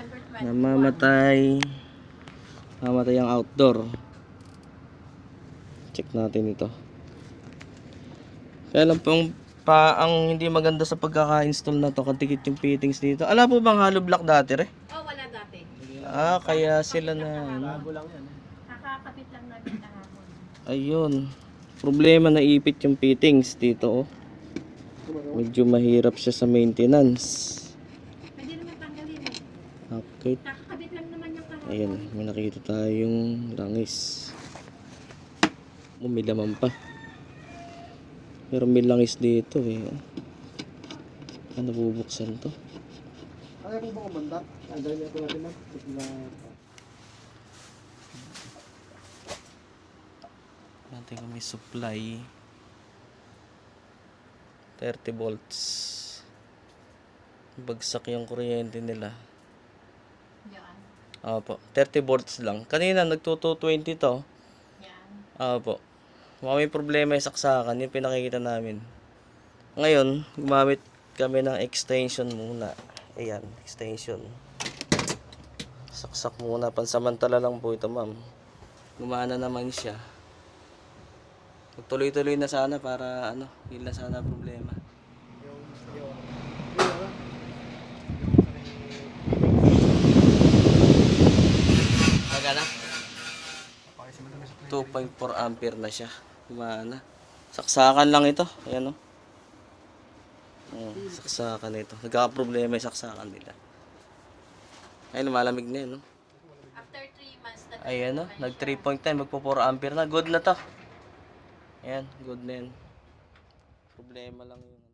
December 21. Namamatay. Namamatay ang outdoor. Check natin ito. Kaya lang pong pa ang hindi maganda sa pagkaka-install na to, kadikit yung fittings dito. Ala po bang hollow block dati re? Oh, wala dati. Ah, kaya sila na ano. Kakakapit lang namin kahapon. Ayun. Problema na ipit yung fittings dito oh. Medyo mahirap siya sa maintenance. Pwede naman tanggalin Okay. Kakakabit lang naman yung kahapon. Ayan, may nakita tayong langis. Oh, may laman pa. Pero may langis dito eh. oh. Ano bubuksan to? Kaya po ba kumanda? Dahil ito natin na. na Natin kung may supply. 30 volts. Bagsak yung kuryente nila. Opo, 30 volts lang. Kanina nagto 220 to. Yan. Opo. Mga may problema yung saksakan, yung pinakikita namin. Ngayon, gumamit kami ng extension muna. Ayan, extension. Saksak muna, pansamantala lang po ito ma'am. Gumana naman siya. Magtuloy-tuloy na sana para ano, yun na sana problema. yung yung yung ano? Magana? Pakisi mo naman sa 2.4 ampere na siya. Gumana. Saksakan lang ito. Ayan o. Oh, saksakan ito. Nagkakaproblema yung saksakan nila. Ay, lumalamig na yun. No? After 3 months na Ayan o. Nag 3.10. Magpo 4 ampere na. Good na to. Ayan. Good na yan. Problema lang yun.